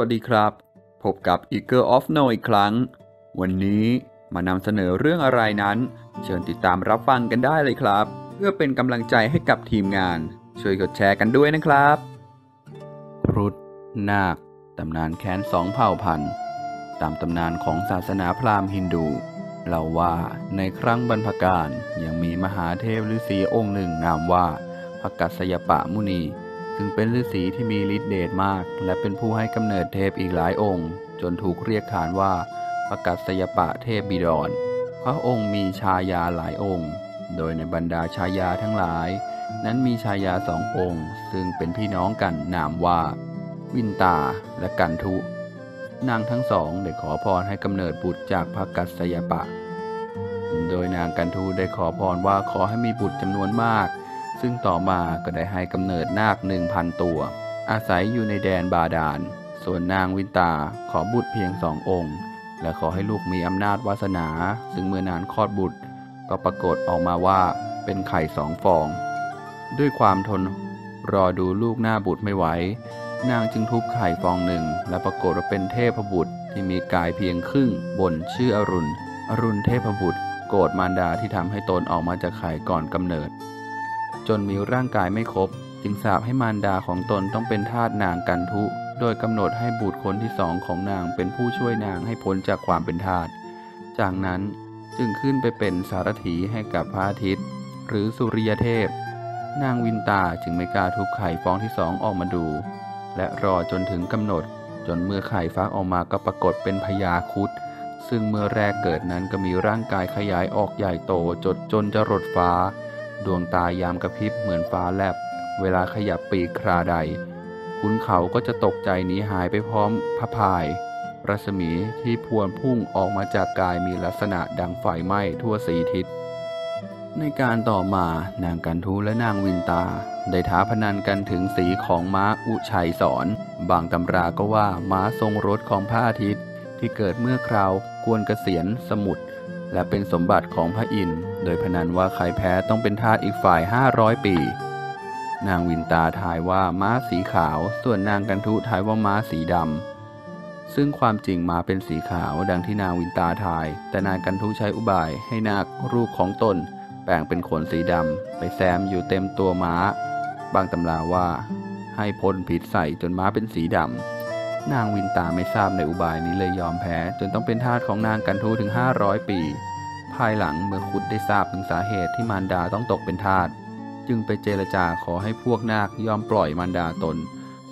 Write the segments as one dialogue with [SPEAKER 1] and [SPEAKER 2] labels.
[SPEAKER 1] วัสดีครับ พบกับ Eagle of No อีกครั้ง วันนี้มานำเสนอเรื่องอะไรนั้น เชิญติดตามรับฟังกันได้เลยครับ เพื่อเป็นกำลังใจให้กับทีมงาน ช่วยกดแชร์กันด้วยนะครับครุฑนาคตำนานแค้นสองเผ่าพันธุ์ ตามตำนานของศาสนาพราหมณ์ฮินดูเล่าว่าในครั้งบรรพกาลยังมีมหาเทพฤาษีองค์หนึ่งนามว่าพกัสยปะมุนี ซึ่งเป็นฤาษีที่มีฤทธิเดชมาก และเป็นผู้ให้กำเนิดเทพอีกหลายองค์ จนถูกเรียกขานว่าพระกัสสยปะเทพบิดรพระองค์มีชายาหลายองค์ โดยในบรรดาชายาทั้งหลาย นั้นมีชายาสององค์ ซึ่งเป็นพี่น้องกันนามว่า วินตาและกันทุ นางทั้งสองได้ขอพรให้กำเนิดบุตรจากพระกัสสยปะ โดยนางกันทูได้ขอพรว่าขอให้มีบุตรจำนวนมาก ซึ่งต่อมาก็ได้ให้กำเนิดนาคหนึ่งพันตัว อาศัยอยู่ในแดนบาดาล ส่วนนางวินตาขอบุตรเพียงสององค์ และขอให้ลูกมีอำนาจวาสนา ซึ่งเมื่อนานคลอดบุตร ก็ปรากฏออกมาว่าเป็นไข่สองฟอง ด้วยความทนรอดูลูกหน้าบุตรไม่ไหว นางจึงทุบไข่ฟองหนึ่ง และปรากฏว่าเป็นเทพบุตรที่มีกายเพียงครึ่งบนชื่ออรุณ อรุณเทพบุตร โกรธมารดาที่ทำให้ตนออกมาจากไข่ก่อนกำเนิด จนมีร่างกายไม่ครบ จึงสาปให้มารดาของตนต้องเป็นทาสนางกันทุ โดยกำหนดให้บุตรคนที่สองของนางเป็นผู้ช่วยนางให้พ้นจากความเป็นทาส จากนั้นจึงขึ้นไปเป็นสารถีให้กับพระอาทิตย์ หรือสุริยเทพ นางวินตาจึงไม่กล้าทุบไข่ฟองที่สองออกมาดู และรอจนถึงกำหนด จนเมื่อไข่ฟักออกมาก็ปรากฏเป็นพญาคุดซึ่งเมื่อแรกเกิดนั้นก็มีร่างกายขยายออกใหญ่โตจดจนจะรดฟ้า ดวงตายามกระพริบเหมือนฟ้าแลบ เวลาขยับปีกคราใด ขุนเขาก็จะตกใจหนีหายไปพร้อมพระพาย รัศมีที่พวนพุ่งออกมาจากกายมีลักษณะดังไฟไหม้ทั่วสีทิศ ในการต่อมานางกันทูและนางวินตา ได้ท้าพนันกันถึงสีของม้าอุชัยสอนบางตำราก็ว่าม้าทรงรถของพระอาทิตย์ที่เกิดเมื่อคราวกวนเกษียณสมุทร และเป็นสมบัติของพระอินทร์โดยพนันว่าใครแพ้ต้องเป็นทาสอีกฝ่าย 500 ปี นางวินตาทายว่าม้าสีขาว ส่วนนางกันทุทายว่าม้าสีดำ ซึ่งความจริงม้าเป็นสีขาวดังที่นางวินตาทาย แต่นางกันทุใช้อุบายให้นาครูปของตน แปลงเป็นขนสีดำ ไปแซมอยู่เต็มตัวม้า บางตำราว่า ให้พ่นผิดใส่จนม้าเป็นสีดำ นางวินตาไม่ทราบในอุบายนี้เลยยอมแพ้ จนต้องเป็นทาสของนางกันทูถึง 500 ปี ภายหลังเมื่อคุดได้ทราบถึงสาเหตุที่มารดาต้องตกเป็นทาสจึงไปเจรจาขอให้พวกนาคยอมปล่อยมารดาตน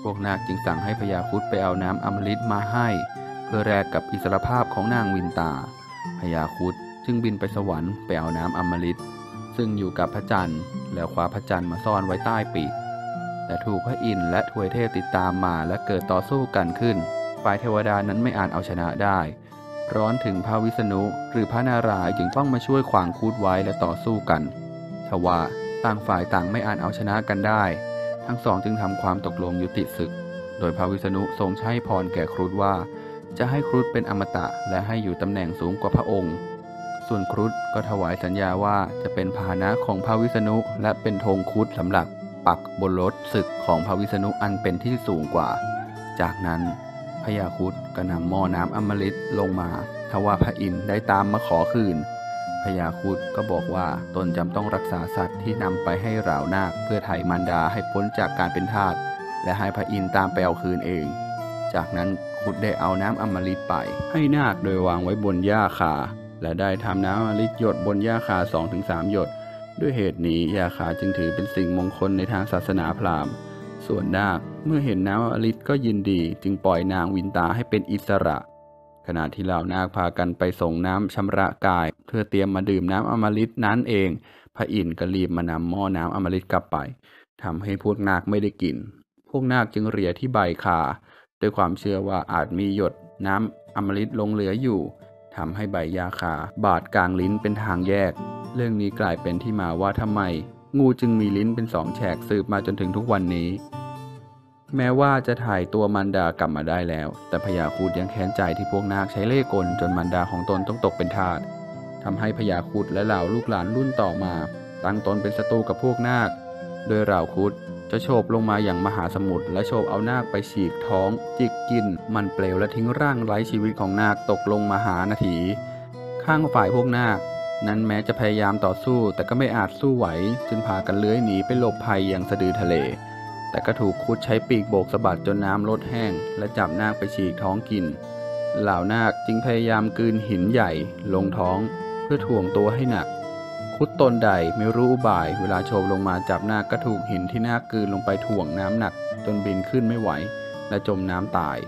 [SPEAKER 1] พวกนาคจึงสั่งให้พญาคุดไปเอาน้ำอมฤตมาให้ เพื่อแลกกับอิสรภาพของนางวินตาพญาคุดจึงบินไปสวรรค์ไปเอาน้ำอมฤตซึ่งอยู่กับพระจันทร์แล้วคว้าพระจันทร์มาซ่อนไว้ใต้ปีก แต่ถูกพระอินทร์และทวยเทพติดตามมาและเกิดต่อสู้กันขึ้น ฝ่ายเทวดานั้นไม่อาจเอาชนะได้ ร้อนถึงพระวิษณุหรือพระนารายณ์จึงต้องมาช่วยขวางคูดไว้และต่อสู้กันทว่าต่างฝ่ายต่างไม่อาจเอาชนะกันได้ ทั้งสองจึงทำความตกลงยุติศึก โดยพระวิษณุทรงใช้พรแก่ครุฑว่า จะให้ครุฑเป็นอมตะและให้อยู่ตำแหน่งสูงกว่าพระองค์ ส่วนครุฑก็ถวายสัญญาว่าจะเป็นพาหนะของพระวิษณุและเป็นธงครุฑสำหรับ ปักบนรถศึกของพระวิษณุอันเป็นที่สูงกว่า จากนั้นพญาครุฑก็นำหม้อน้ำอมฤตลงมาทว่าพระอินทร์ได้ตามมาขอคืนพญาครุฑก็บอกว่าตนจำต้องรักษาสัตว์ที่นำไปให้เหล่านาคเพื่อไถ่มารดาให้พ้นจากการเป็นทาสและให้พระอินทร์ตามไปเอาคืนเอง จากนั้นครุฑได้เอาน้ำอมฤตไป ให้นาคโดยวางไว้บนหญ้าคาและได้ทำน้ำอมฤตหยดบนหญ้าคา2-3หยด ด้วยเหตุนี้ยาคาจึงถือเป็นสิ่งมงคลในทางศาสนาพราหมณ์ ส่วนนาคเมื่อเห็นน้ำอมฤตก็ยินดีจึงปล่อยนางวินตาให้เป็นอิสระ ขณะที่เหล่านาคพากันไปส่งน้ำชำระกาย เพื่อเตรียมมาดื่มน้ำอมฤตนั้นเอง พระอินทร์ก็รีบมานำหม้อน้ำอมฤตกลับไปทำให้พวกนาคไม่ได้กิน พวกนาคจึงเรียที่ใบคาด้วยความเชื่อว่าอาจมีหยดน้ำอมฤตลงเหลืออยู่ ทำให้ใบยาคาบาดกลางลิ้นเป็นทางแยก เรื่องนี้กลายเป็นที่มาว่าทำไม งูจึงมีลิ้นเป็นสองแฉกสืบมาจนถึงทุกวันนี้ แม้ว่าจะถ่ายตัวมันดากลับมาได้แล้ว แต่พญาครุดยังแค้นใจที่พวกนาคใช้เล่ห์กลจนมันดาของตนต้องตกเป็นทาสทำให้พญาครุดและเหล่าลูกหลานรุ่นต่อมา ตั้งตนเป็นศัตรูกับพวกนาค โดยเหล่าครุด จะโฉบลงมาอย่างมหาสมุทรและโฉบเอานาคไปฉีกท้อง จิกกิน มันเปลวและทิ้งร่างไร้ชีวิตของนาคตกลงมาหานาทีข้างฝ่ายพวกนาคนั้นแม้จะพยายามต่อสู้แต่ก็ไม่อาจสู้ไหว จึงพากันเลื้อยหนีไปหลบภัยยังสะดือทะเล แต่ก็ถูกคุดใช้ปีกโบกสะบัดจนน้ำลดแห้ง และจับนาคไปฉีกท้องกิน เหล่านาคจึงพยายามกลืนหินใหญ่ ลงท้อง เพื่อถ่วงตัวให้หนัก คุดตนใดไม่รู้อุบาย เวลาโฉบลงมาจับนาคก็ถูกหินที่นาคกลืนลงไปถ่วงน้ำหนัก จนบินขึ้นไม่ไหว และจมน้ำตาย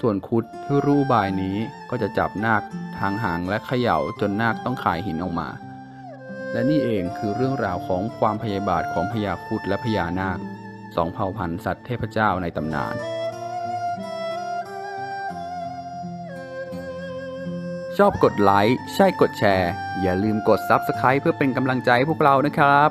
[SPEAKER 1] ส่วนคุดที่รู้อุบายนี้ก็จะจับนาคทางหางและเขย่าจนนาคต้องขายหินออกมา และนี่เองคือเรื่องราวของความพยาบาทของพญาคุดและพญานาคสองเผ่าพันธุ์สัตว์เทพเจ้าในตำนาน ชอบกดไลค์ ใช่กดแชร์ อย่าลืมกด Subscribe เพื่อเป็นกำลังใจให้พวกเรานะครับ